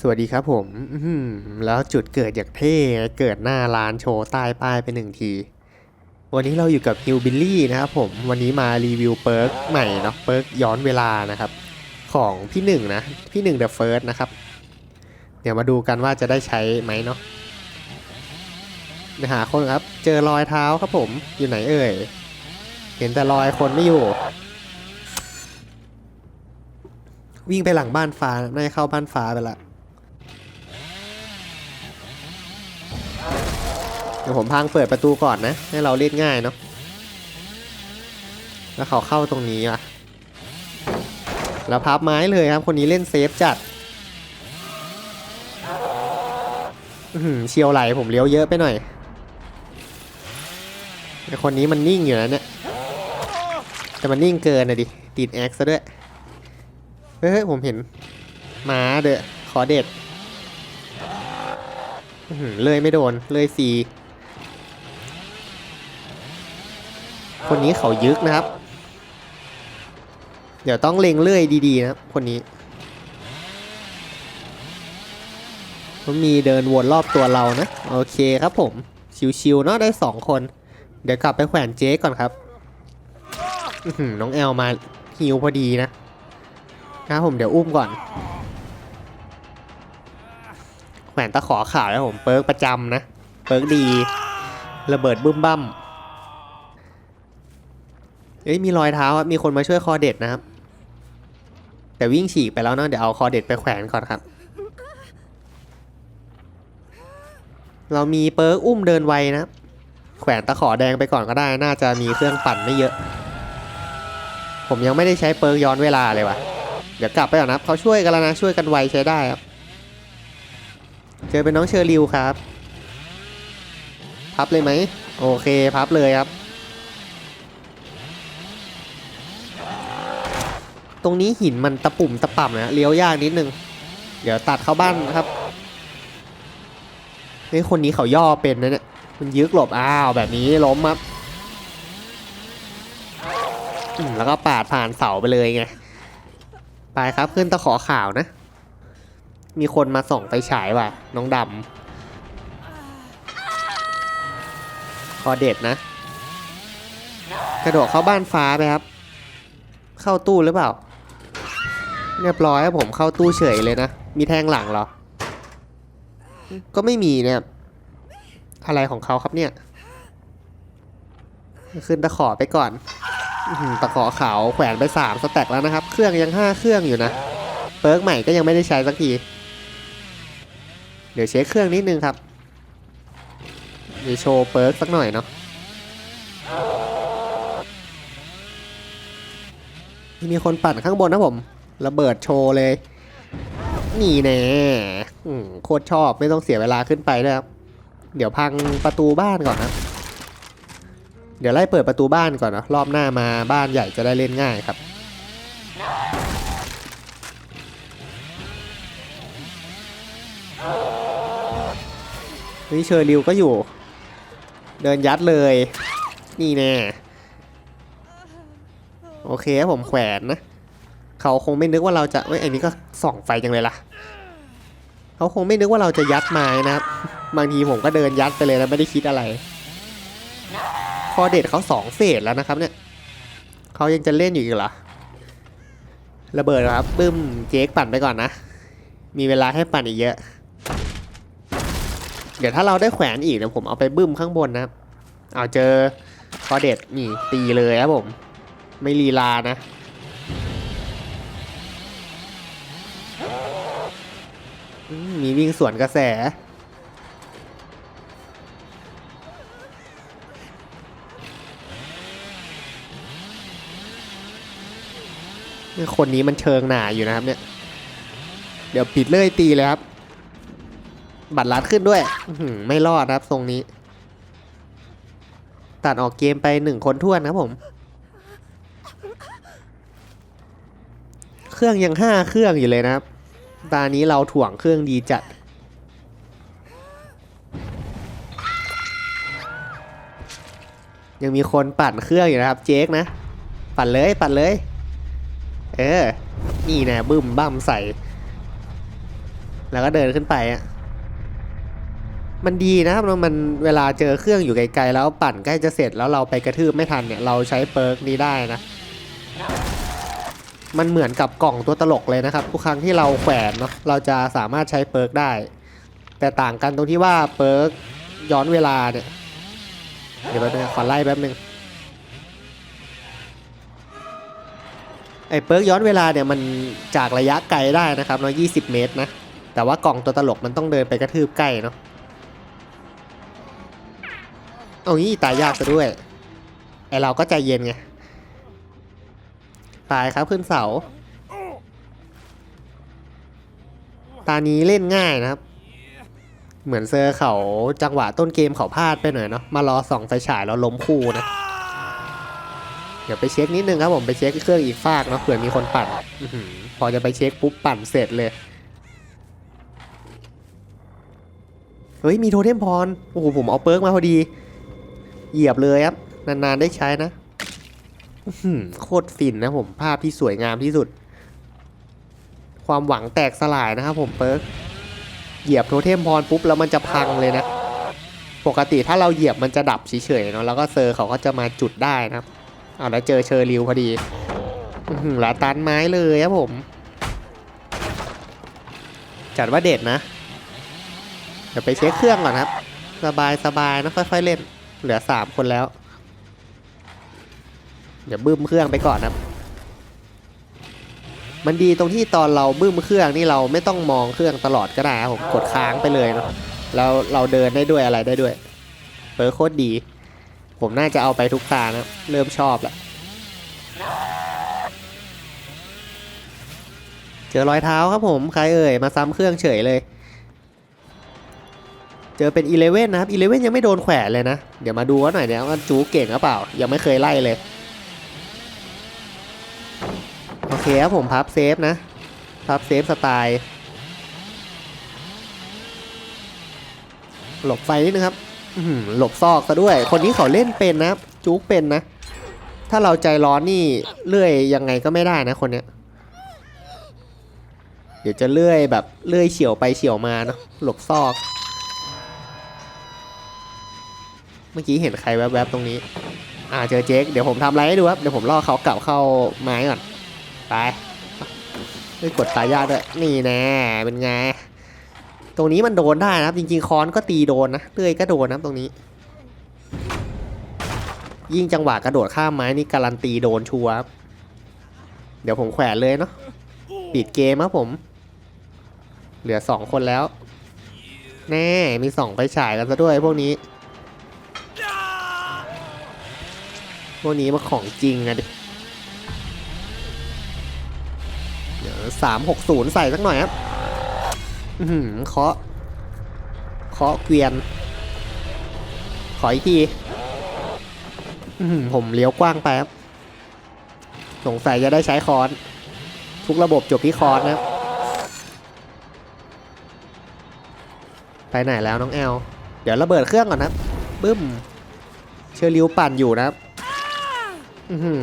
สวัสดีครับผมแล้วจุดเกิดอย่างเท่เกิดหน้าร้านโชว์ใต้ป้ายไปหนึ่งที วันนี้เราอยู่กับฮิวบิลลี่นะครับผม วันนี้มารีวิวเปิร์กใหม่เนาะเปิร์กย้อนเวลานะครับ ของพี่หนึ่งนะ พี่หนึ่งเดอะเฟิร์สนะครับ เดี๋ยวมาดูกันว่าจะได้ใช้ไหมเนาะหาคนครับ เจอรอยเท้าครับผม อยู่ไหนเอ่ย เห็นแต่รอยคนไม่อยู่ วิ่งไปหลังบ้านฟ้าน่าจะเข้าบ้านฟ้าไปละ ดี๋ยวผมพังเปิดประตูก่อนนะ ให้เราเล่นง่ายเนาะแล้วเขาเข้าตรงนี้อะแล้วพับไม้เลยครับ คนนี้เล่นเซฟจัดอื้อหือเชียวไหลผมเลี้ยวเยอะไปหน่อยคนนี้มันนิ่งอยู่นะเนี่ย แต่มันนิ่งเกินนะดิ ติดแอคซะด้วย เฮ้ยผมเห็นหมาเด้อขอเด็ดอื้อหือเลยไม่โดน เลยซี คนนี้เขายึกนะครับ เดี๋ยวต้องเล็งเลื่อยดีๆนะครับคนนี้มันมีเดินวนรอบตัวเรานะ โอเคครับผม ชิวๆเนาะได้สองคน เดี๋ยวกลับไปแขวนเจ๊ก่อนครับน้องแอลมาฮิวพอดีนะครับผมเดี๋ยวอุ้มก่อนแขวนตะขอข่าวแล้วผมเปิร์กประจำนะ เปิร์กดี ระเบิดบึ้มบั้ม เอ้ยมีรอยเท้าอะมีคนมาช่วยคอเด็ดนะครับ แต่วิ่งฉีกไปแล้วเนาะเดี๋ยวเอาคอเด็ดไปแขวนก่อนครับ เรามีเปิร์กอุ้มเดินไวนะครับแขวนตะขอแดงไปก่อนก็ได้ น่าจะมีเครื่องปั่นไม่เยอะ ผมยังไม่ได้ใช้เปิร์กย้อนเวลาเลยว่ะ เดี๋ยวกลับไปก่อนนะครับเขาช่วยกันแล้วนะช่วยกันไวใช้ได้ครับ เจอเป็นน้องเชอริวครับ พับเลยไหม โอเค พับเลยครับ ตรงนี้หินมันตะปุ่มตะป่ำนะเลี้ยวยากนิดนึง เดี๋ยวตัดเข้าบ้านครับนี่คนนี้เขาย่อเป็นนะเนี่ยมันยึกหลบอ้าวแบบนี้ล้มครับอืมแล้วก็ปาดผ่านเสาไปเลยไงไปครับขึ้นตะขอข่าวนะ มีคนมาส่องไฟฉายว่ะ น้องดำคอเด็ดนะ กระโดดเข้าบ้านฟ้าไปครับ เข้าตู้หรือเปล่า เรียบร้อยครับผมเข้าตู้เฉยเลยนะ มีแทงหลังเหรอ ก็ไม่มีเนี่ย อะไรของเขาครับเนี่ย ขึ้นตะขอไปก่อน ตะขอขาวแขวนไปสามสแต็กแล้วนะครับ เครื่องยังห้าเครื่องอยู่นะ เปิร์กใหม่ก็ยังไม่ได้ใช้สักที เดี๋ยวเช็คเครื่องนิดนึงครับเดี๋ยวโชว์เปิร์กสักหน่อยเนาะมีคนปั่นข้างบนนะผม ระเบิดโชว์เลย นี่แน่โคตรชอบไม่ต้องเสียเวลาขึ้นไปด้วยครับ เดี๋ยวพังประตูบ้านก่อนนะ เดี๋ยวไล่เปิดประตูบ้านก่อนนะรอบหน้ามาบ้านใหญ่จะได้เล่นง่ายครับนี่เชอร์ริวก็อยู่ เดินยัดเลย นี่แน่ โอเคผมแขวนนะ เขาคงไม่นึกว่าเราจะเว้ยอันนี้ก็ส่องไฟจังเลยล่ะเขาคงไม่นึกว่าเราจะยัดไม้นะครับ บางทีผมก็เดินยัดไปเลยนะไม่ได้คิดอะไร พอเด็ดเขาสองเฟสแล้วนะครับเนี่ยเขายังจะเล่นอยู่อีกเหรอระเบิดครับบึ้มเจ๊กปั่นไปก่อนนะ มีเวลาให้ปั่นอีกเยอะ เดี๋ยวถ้าเราได้แขวนอีกเดี๋ยวผมเอาไปบึ้มข้างบนนะเอาเจอพอเด็ดนี่ตีเลยครับผม ไม่ลีลานะ มีวิ่งสวนกระแสนี่คนนี้มันเชิงหนาอยู่นะครับเนี่ย เดี๋ยวปิดเลื่อยตีเลยครับ บัตรลัดขึ้นด้วยไม่รอดนะครับทรงนี้ ตัดออกเกมไปหนึ่งคนท้วนนะครับผมเครื่องยังห้าเครื่องอยู่เลยนะครับ ตานี้เราถ่วงเครื่องดีจัด ยังมีคนปั่นเครื่องอยู่นะครับ เจ๊กนะ ปั่นเลยปั่นเลย เออ นี่แน่บึ้มบั้มใส่ แล้วก็เดินขึ้นไปอะมันดีนะครับมันเวลาเจอเครื่องอยู่ไกลๆแล้วปั่นใกล้จะเสร็จแล้วเราไปกระทืบไม่ทันเนี่ย เราใช้เปิร์กนี้ได้นะ มันเหมือนกับกล่องตัวตลกเลยนะครับ ทุกครั้งที่เราแขวนเนาะเราจะสามารถใช้เปิร์กได้ แต่ต่างกันตรงที่ว่าเปิร์กย้อนเวลาเนี่ยเดี๋ยวแป๊บนึงขอไล่แป๊บนึงไอ้เปิร์กย้อนเวลาเนี่ยมันจากระยะไกลได้นะครับเนาะ20เมตรนะแต่ว่ากล่องตัวตลกมันต้องเดินไปกระทืบใกล้เนาะเอางี้ตายยากซะด้วยไอเราก็ใจเย็นไง ตายครับขึ้นเสา ตานี้เล่นง่ายนะครับ เหมือนเซอร์เขาจังหวะต้นเกมเขาพลาดไปหน่อยเนาะมารอส่องไฟฉายแล้วล้มคู่นะ เดี๋ยวไปเช็คนิดนึงครับผมไปเช็คเครื่องอีกฟากเนาะเผื่อมีคนปั่นอพอจะไปเช็คปุ๊บปั่นเสร็จเลยเฮ้ยมีโทเทมพร โอ้โหผมเอาเปิร์กมาพอดี เหยียบเลยครับ นานๆได้ใช้นะ โคตรฟินนะผมภาพที่สวยงามที่สุด ความหวังแตกสลายนะครับผมเปิร์กเหยียบโทเทมพรปุ๊บแล้วมันจะพังเลยนะ ปกติถ้าเราเหยียบมันจะดับเฉยๆเนาะแล้วก็เซอร์เขาก็จะมาจุดได้นะครับเอาแล้วเจอเชอร์ริวพอดีหลาตันไม้เลยครับผม จัดว่าเด็ดนะ เดี๋ยวไปเช็คเครื่องก่อนครับ สบายสบายนะค่อยๆเล่น เหลือสามคนแล้ว เดี๋ยวบึ้มเครื่องไปก่อนครับ มันดีตรงที่ตอนเราบึ้มเครื่องนี่เราไม่ต้องมองเครื่องตลอดก็ได้ครับผมกดค้างไปเลยเนาะแล้วเราเดินได้ด้วยอะไรได้ด้วยเปิร์โคตรดี ผมน่าจะเอาไปทุกตานะเริ่มชอบแล้วเจอรอยเท้าครับผมใครเอ่ยมาซ้ำเครื่องเฉยเลย เจอเป็นอีเลเว่นนะครับอีเลเว่นยังไม่โดนแขวนเลยนะ เดี๋ยวมาดูว่าหน่อยเนี่ยว่าจูเก่งหรือเปล่า ยังไม่เคยไล่เลย โอเคครับผมพับเซฟนะ พับเซฟสไตล์ หลบไฟนิดนึงครับหลบซอกซะด้วย คนนี้เขาเล่นเป็นนะจู๊กเป็นนะ ถ้าเราใจร้อนนี่เลื่อยยังไงก็ไม่ได้นะคนเนี้ย เดี๋ยวจะเลื่อยแบบเลื่อยเฉียวไปเฉียวมาเนาะหลบซอก เมื่อกี้เห็นใครแวบๆตรงนี้ อ่าเจอเจ๊กเดี๋ยวผมทำอะไรให้ดูครับ เดี๋ยวผมล่อเขากลับเข้าไม้ก่อน ไปไม่กดตายยากด้วยนี่แน่เป็นไง ตรงนี้มันโดนได้นะครับ จริงๆค้อนก็ตีโดนนะเลื่อยก็โดนนะตรงนี้ ยิ่งจังหวะกระโดดข้ามไม้นี่การันตีโดนชัวร์ครับเดี๋ยวผมแขวนเลยเนาะปิดเกมครับผม เหลือสองคนแล้ว แน่มีสองไฟฉายกันซะด้วยพวกนี้ พวกนี้มันของจริงอะดิ เดี๋ยวสามหกศูนย์ใส่สักหน่อยครับอือหือเคาะเคาะเกวียน ขออีกทีอือหือผมเลี้ยวกว้างไปครับ สงสัยจะได้ใช้คอน ทุกระบบจบที่คอนนะครับ ไปไหนแล้วน้องแอล เดี๋ยวระเบิดเครื่องก่อนนะบึ้ม เชอริวปั่นอยู่นะครับ อือหื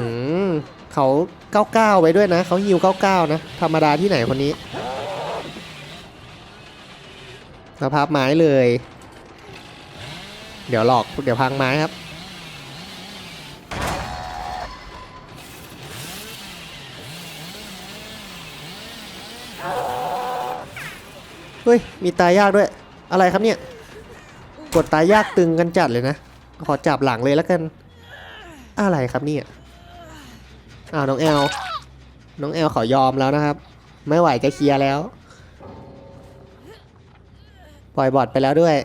อ เขาเก้าเก้าไว้ด้วยนะเขาฮิวเก้าเก้านะธรรมดาที่ไหนคนนี้สภาพไม้เลย เดี๋ยวหลอกเดี๋ยวพังไม้ครับเฮ้ย มีตายยากด้วย อะไรครับเนี่ย กดตายยากตึงกันจัดเลยนะ ขอจับหลังเลยแล้วกัน อะไรครับเนี่ย อ้าวน้องแอลน้องแอลขอยอมแล้วนะครับ ไม่ไหวจะเคลียร์แล้ว ปล่อยบอดไปแล้วด้วย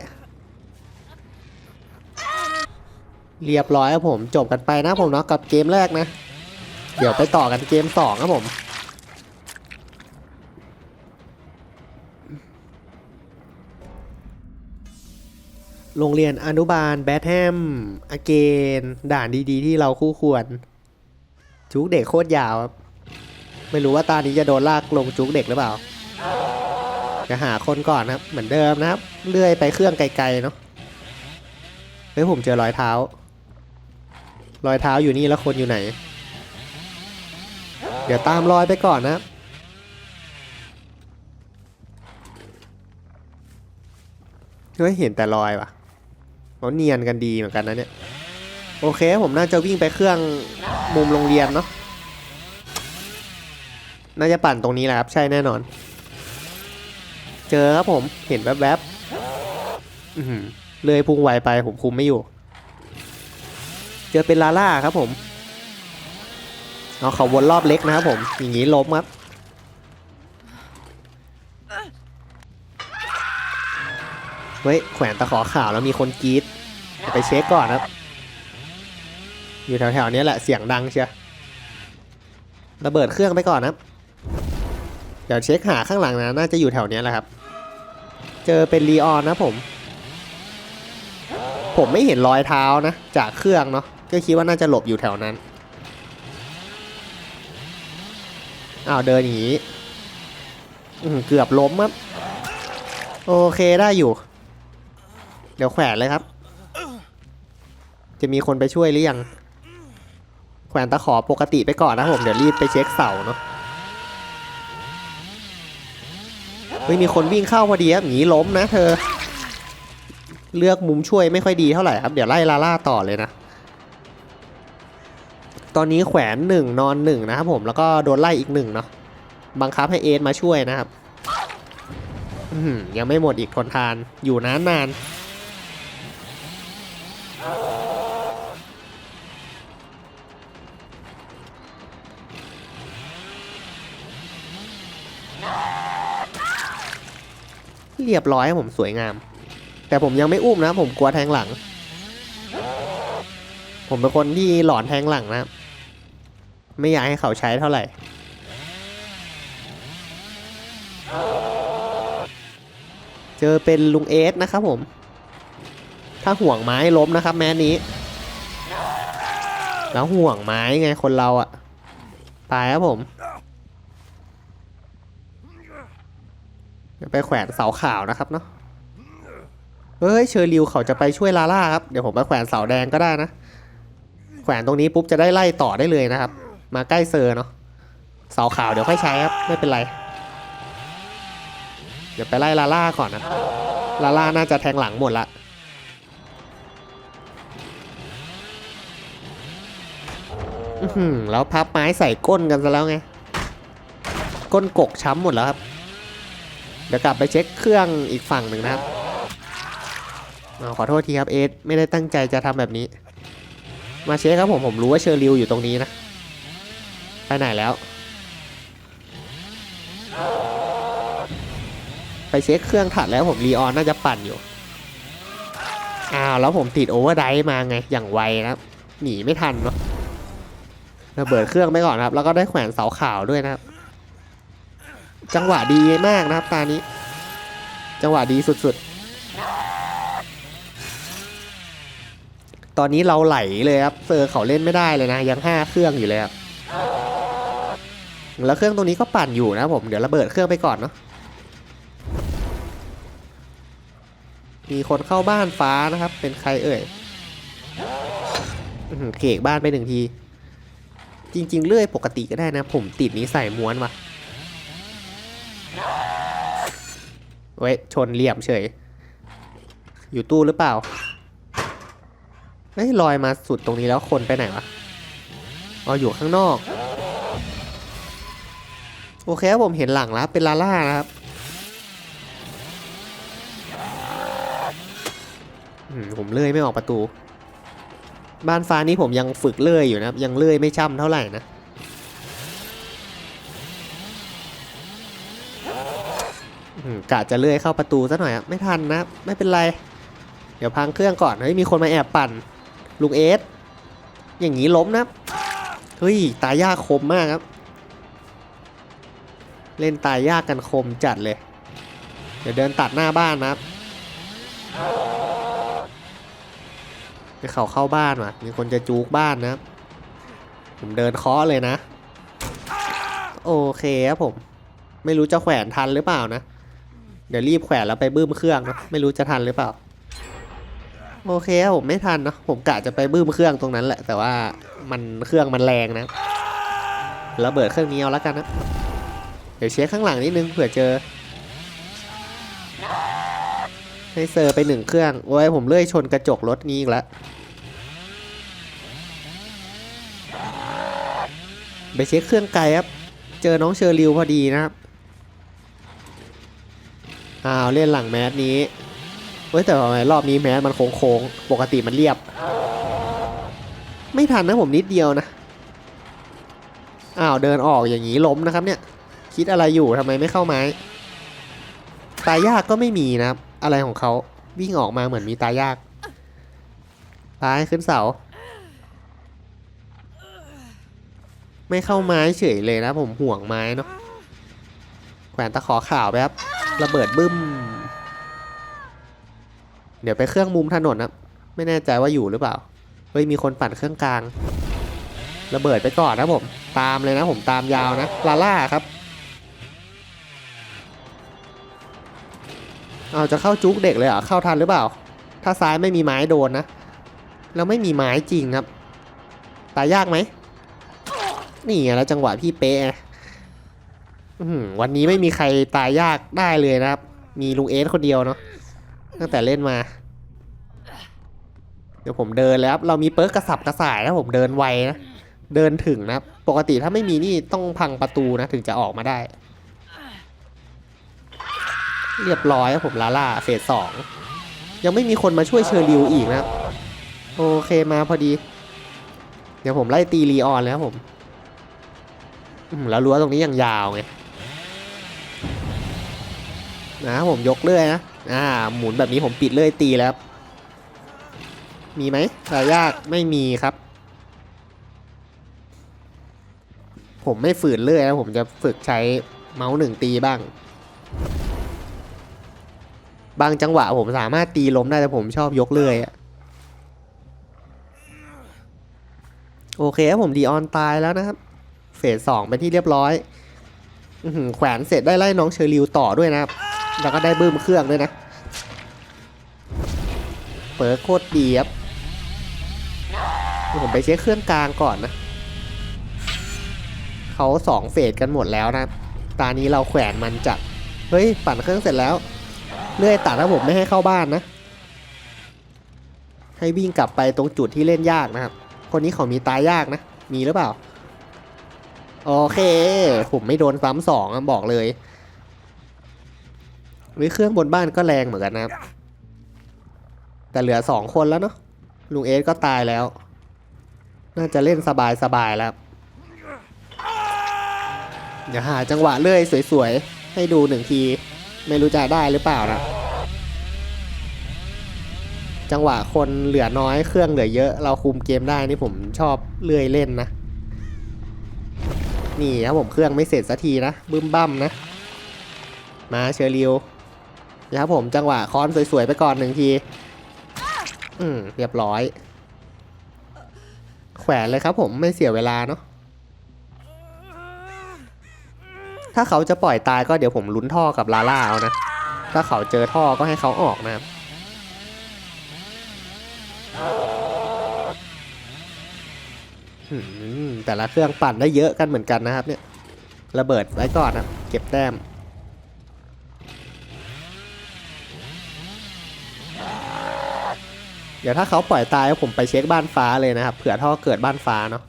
เรียบร้อยครับผมจบกันไปนะผมเนาะกับเกมแรกนะ เดี๋ยวไปต่อกันเกมสองครับผมโรงเรียนอนุบาลแบทแฮมอเกน ด่านดีๆ ที่เราคู่ควร จุกเด็กโคตรยาวครับ ไม่รู้ว่าตานี้จะโดนลากลงจุกเด็กหรือเปล่า จะหาคนก่อนนะครับ เหมือนเดิมนะครับ เลื่อยไปเครื่องไกลๆเนาะ เฮ้ยผมเจอรอยเท้า รอยเท้าอยู่นี่แล้วคนอยู่ไหน เดี๋ยวตามรอยไปก่อนนะครับเฮ้ยเห็นแต่รอยว่ะเขาเนียนกันดีเหมือนกันนะเนี่ย โอเค ผมน่าจะวิ่งไปเครื่องมุมโรงเรียนเนาะน่าจะปั่นตรงนี้แหละครับ ใช่แน่นอน เจอครับผมเห็นแวบๆเลยพุ่งไวไปผมคุมไม่อยู่ เจอเป็นลาล่าครับผมเอาเขาวนรอบเล็กนะครับผม อย่างนี้ล้มครับเฮ้ยแขวนตะขอข่าวแล้วมีคนกรีดเดี๋ยวไปเช็คก่อนครับ อยู่แถวๆนี้แหละเสียงดังเชียวระเบิดเครื่องไปก่อนนะเดี๋ยวเช็คหาข้างหลังนะน่าจะอยู่แถวเนี้ยแหละครับ เจอเป็นลีออนนะผม ผมไม่เห็นรอยเท้านะ จากเครื่องเนาะก็คิดว่าน่าจะหลบอยู่แถวนั้นอ้าวเดินอย่างนี้เกือบล้มครับ โอเคได้อยู่ เดี๋ยวแขวนเลยครับ จะมีคนไปช่วยหรือยัง แขวนตะขอปกติไปก่อนนะผมเดี๋ยวรีบไปเช็คเสาเนาะเฮ้ยมีคนวิ่งเข้าพอดีครับหนีล้มนะเธอ เลือกมุมช่วยไม่ค่อยดีเท่าไหร่ครับ เดี๋ยวไล่ลาล่าต่อเลยนะ ตอนนี้แขวนหนึ่งนอนหนึ่งนะครับผมแล้วก็โดนไล่อีกหนึ่งเนาะบังคับให้เอสมาช่วยนะครับยังไม่หมดอีกทนทานอยู่นานนาน เรียบร้อยครับผมสวยงาม แต่ผมยังไม่อุ้มนะ ผมกลัวแทงหลัง ผมเป็นคนที่หลอนแทงหลังนะ ไม่อยากให้เขาใช้เท่าไหร่เจอเป็นลุงเอสนะครับผม ถ้าห่วงไม้ล้มนะครับ แม้นี้ แล้วห่วงไม้ไงคนเราอะตายครับผม เดี๋ยวไปแขวนเสาขาวนะครับเนาะเฮ้ยเชอริวเขาจะไปช่วยลาล่าครับเดี๋ยวผมไปแขวนเสาแดงก็ได้นะ แขวนตรงนี้ปุ๊บจะได้ไล่ต่อได้เลยนะครับ มาใกล้เซอร์เนาะเสาขาวเดี๋ยวค่อยใช้ครับไม่เป็นไร เดี๋ยวไปไล่ลาล่าก่อนนะลาล่าน่าจะแทงหลังหมดละอือหือแล้วพับไม้ใส่ก้นกันซะแล้วไง ก้นกกช้ำหมดแล้วครับ เดี๋ยวกลับไปเช็คเครื่องอีกฝั่งหนึ่งนะครับขอโทษทีครับเอสไม่ได้ตั้งใจจะทำแบบนี้ มาเช็คครับผมผมรู้ว่าเชอริวอยู่ตรงนี้นะไปไหนแล้ว ไปเช็คเครื่องถัดแล้วผมรีออนน่าจะปั่นอยู่อ้าวแล้วผมติดโอเวอร์ไดฟ์มาไงอย่างไวนะครับหนีไม่ทันเนาะระเบิดเครื่องไปก่อนครับ แล้วก็ได้แขวนเสาขาวด้วยนะครับ จังหวะดีมากนะครับตานี้ จังหวะดีสุดๆ ตอนนี้เราไหลเลยครับเซอร์เขาเล่นไม่ได้เลยนะ ยังห้าเครื่องอยู่เลยครับแล้วเครื่องตรงนี้ก็ปั่นอยู่นะผมเดี๋ยวระเบิดเครื่องไปก่อนเนาะมีคนเข้าบ้านฟ้านะครับ เป็นใครเอ่ยเขกบ้านไปหนึ่งที จริง ๆ เลื่อยปกติก็ได้นะ ผมติดนี้ใส่ม้วนว่ะ เว้ยชนเหลี่ยมเฉย อยู่ตู้หรือเปล่าเฮ้ยลอยมาสุดตรงนี้แล้วคนไปไหนวะอ๋ออยู่ข้างนอก โอเคครับผมเห็นหลังแล้วเป็นลาล่านะครับอืมผมเลื่อยไม่ออกประตู บ้านฟ้านี้ผมยังฝึกเลื่อยอยู่นะครับ ยังเลื่อยไม่ช่ำเท่าไหร่นะอืม กะจะเลื่อยเข้าประตูซะหน่อยอะไม่ทันนะไม่เป็นไร เดี๋ยวพังเครื่องก่อนเฮ้ยมีคนมาแอบปั่นลุงเอสอย่างนี้ล้มนะเฮ้ยตายยากคมมากครับ เล่นตายยากกันคมจัดเลย เดี๋ยวเดินตัดหน้าบ้านนะครับเขาเข้าบ้านว่ะมีคนจะจูกบ้านนะผมเดินเคาะเลยนะ โอเคครับผม ไม่รู้จะแขวนทันหรือเปล่านะ เดี๋ยวรีบแขวนแล้วไปบื้มเครื่องนะไม่รู้จะทันหรือเปล่า โอเคผมไม่ทันเนอะผมกะจะไปบื้มเครื่องตรงนั้นแหละ แต่ว่ามันเครื่องมันแรงนะระเบิดเครื่องนี้เอาแล้วกันนะเดี๋ยวเช็คข้างหลังนิดนึงเผื่อเจอ ให้เซอร์ไปหนึ่งเครื่องโอ้ยผมเลื่อยชนกระจกรถนี้อีกแล้วไปเช็คเครื่องไกลครับ เจอน้องเชอริวพอดีนะครับ อ้าวเล่นหลังแมสนี้เฮ้ยแต่ทำไมรอบนี้แมสมันโค้งๆ ปกติมันเรียบ ไม่ทันนะผมนิดเดียวนะ อ้าวเดินออกอย่างนี้ล้มนะครับเนี่ย คิดอะไรอยู่ทำไมไม่เข้าไม้ ตายากก็ไม่มีนะครับ อะไรของเขาวิ่งออกมาเหมือนมีตายากตายขึ้นเสา ไม่เข้าไม้เฉยเลยนะผมห่วงไม้เนาะแขวนตะขอข่าวไปครับ ระเบิดบึ้ม เดี๋ยวไปเครื่องมุมถนนนะไม่แน่ใจว่าอยู่หรือเปล่า เฮ้ยมีคนปั่นเครื่องกลาง ระเบิดไปก่อนนะผม ตามเลยนะผมตามยาวนะ ลาล่าครับ เอาจะเข้าจุกเด็กเลยเหรอ เข้าทันหรือเปล่า ถ้าซ้ายไม่มีไม้โดนนะ แล้วไม่มีไม้จริงครับ ตายยากไหม นี่แล้วจังหวะพี่เป๊ะ วันนี้ไม่มีใครตายยากได้เลยนะครับ มีลุงเอสคนเดียวเนาะตั้งแต่เล่นมา เดี๋ยวผมเดินแล้วครับเรามีเปิร์กกระสับกระส่ายนะผมเดินไวนะเดินถึงนะปกติถ้าไม่มีนี่ต้องพังประตูนะถึงจะออกมาได้ เรียบร้อยครับผมลาล่าเฟสสองยังไม่มีคนมาช่วยเชอริวอีกนะโอเคมาพอดี เดี๋ยวผมไล่ตีลีออนเลยครับผม แล้วรั้วตรงนี้ยังยาวไง นะผมยกเลื่อยนะ อ่า หมุนแบบนี้ผมปิดเลื่อยตีแล้ว มีไหมตายากไม่มีครับ ผมไม่ฝืนเลื่อยนะผมจะฝึกใช้เมาส์หนึ่งตีบ้าง บางจังหวะผมสามารถตีล้มได้แต่ผมชอบยกเลื่อยอะโอเคครับผมดีออนตายแล้วนะครับ เฟสสองเป็นที่เรียบร้อยอแขวนเสร็จได้ไล่น้องเชอริวต่อด้วยนะครับ แล้วก็ได้บื้มเครื่องด้วยนะ เปิดโคตรดีครับผมไปเช็คเครื่องกลางก่อนนะ เขาสองเฟสกันหมดแล้วนะ ตานี้เราแขวนมันจัด เฮ้ย ปั่นเครื่องเสร็จแล้ว เลื่อยตัดถ้าผมไม่ให้เข้าบ้านนะ ให้วิ่งกลับไปตรงจุดที่เล่นยากนะครับ คนนี้เขามีตายยากนะ มีหรือเปล่า โอเค ผมไม่โดนซ้ำสองบอกเลย วิเครื่องบนบ้านก็แรงเหมือนกันนะครับ แต่เหลือสองคนแล้วเนาะลุงเอสก็ตายแล้ว น่าจะเล่นสบายสบายๆแล้วเดี๋ยวหาจังหวะเลื่อยสวยๆ ให้ดูหนึ่งที ไม่รู้จะได้หรือเปล่านะจังหวะคนเหลือน้อยเครื่องเหลือเยอะ เราคุมเกมได้นี่ผมชอบเลื่อยเล่นนะ นี่ครับผมเครื่องไม่เสร็จสักทีนะบึ้มบั้มนะ มาเชอริว เดี๋ยวครับผมจังหวะค้อนสวยๆไปก่อนหนึ่งที อืมเรียบร้อย แขวนเลยครับผมไม่เสียเวลาเนาะถ้าเขาจะปล่อยตายก็เดี๋ยวผมลุ้นท่อกับลาล่าเอานะ ถ้าเขาเจอท่อก็ให้เขาออกนะครับแต่ละเครื่องปั่นได้เยอะกันเหมือนกันนะครับเนี่ย ระเบิดไว้ก่อนนะเก็บแต้ม เดี๋ยวถ้าเขาปล่อยตายผมไปเช็คบ้านฟ้าเลยนะครับ เผื่อท่อเกิดบ้านฟ้าเนาะ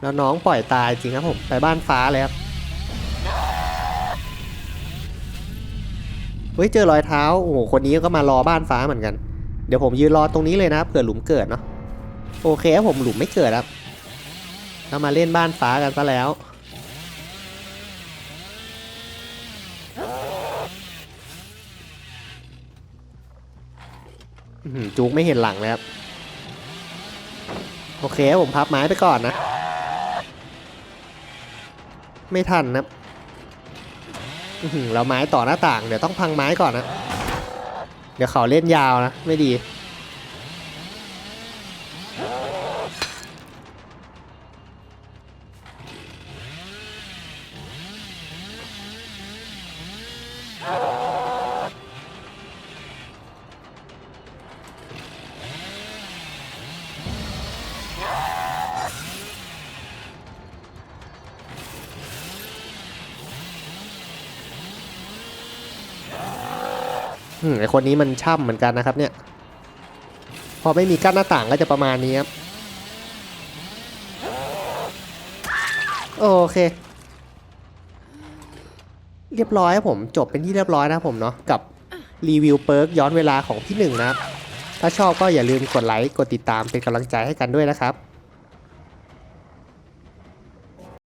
แล้วน้องปล่อยตายจริงครับผมไปบ้านฟ้าเลยครับเฮ้ยเจอรอยเท้าโอ้โหคนนี้ก็มารอบ้านฟ้าเหมือนกัน เดี๋ยวผมยืนรอตรงนี้เลยนะเผื่อหลุมเกิดเนาะโอเคผมหลุมไม่เกิดครับเรามาเล่นบ้านฟ้ากันซะแล้ว จุกไม่เห็นหลังเลยครับโอเคผมพับไม้ไปก่อนนะ ไม่ทันนะเราไม้ต่อหน้าต่าง เดี๋ยวต้องพังไม้ก่อนนะ เดี๋ยวเขาเล่นยาวนะ ไม่ดี ไอคนนี้มันช่ำเหมือนกันนะครับเนี่ย พอไม่มีกั้นหน้าต่างก็จะประมาณนี้ครับ โอเค เรียบร้อยครับผมจบเป็นที่เรียบร้อยนะผมเนาะกับรีวิวเปิร์กย้อนเวลาของพี่หนึ่งนะครับ ถ้าชอบก็อย่าลืมกดไลค์ กดติดตามเป็นกำลังใจให้กันด้วยนะครับ